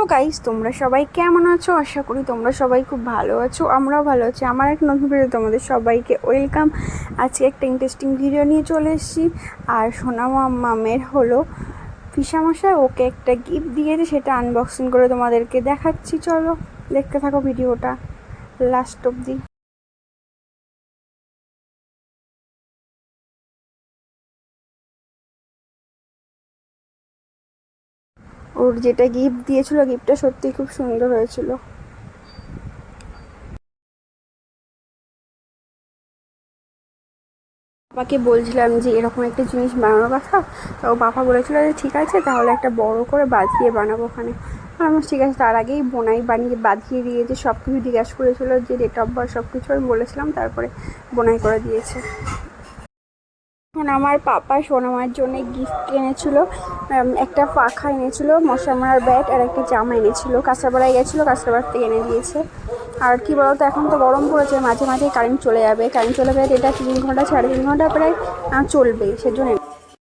Hello guys, তোমরা সবাই কেমন আছো? আশা করি তোমরা সবাই খুব ভালো আছো, আমরাও ভালো আছি। আমার এক নতুন ভিডিও তোমাদের সবাইকে ওয়েলকাম। আজকে একটা ইন্টারেস্টিং ভিডিও নিয়ে চলে এসেছি। আর সোনাম মামের হলো ফিসামশাই ওকে একটা গিফট দিয়েছে, সেটা আনবক্সিং করে তোমাদেরকে দেখাচ্ছি। চলো, দেখতে থাকো ভিডিওটা লাস্ট অবধি। ওর যেটা গিফট দিয়েছিল গিফটটা সত্যিই খুব সুন্দর হয়েছিল। বাবাকে বলছিলাম যে, এরকম একটা জিনিস বানানোর কথা? তো বাবা বলেছিল যে, ঠিক আছে, তাহলে একটা বড় করে বাঁধিয়ে বানাবো ওখানে। আমার ঠিক আছে। তার আগেই বোনাই বানিয়ে বাঁধিয়ে দিয়েছে সব কিছু জিজ্ঞাসা করেছিল যে ডেট অফ বার্থ সব কিছু আমি বলেছিলাম, তারপরে বোনাই করে দিয়েছে। এখন আমার পাপা সোনামার জন্য গিফট এনেছিল একটা পাখা এনেছিল মশা মারার ব্যাট আর একটা জামা এনেছিল। কাঁচরাপাড়ায় গেছিল কাঁচরাপাড় থেকে এনে দিয়েছে। আর কি বলতো, এখন তো গরম পড়েছে, মাঝে মাঝে কারেন্ট চলে যাবে। কারেন্ট চলে গেলে এটা তিন ঘণ্টা, সাড়ে তিন ঘণ্টা প্রায় চলবে সেজন্য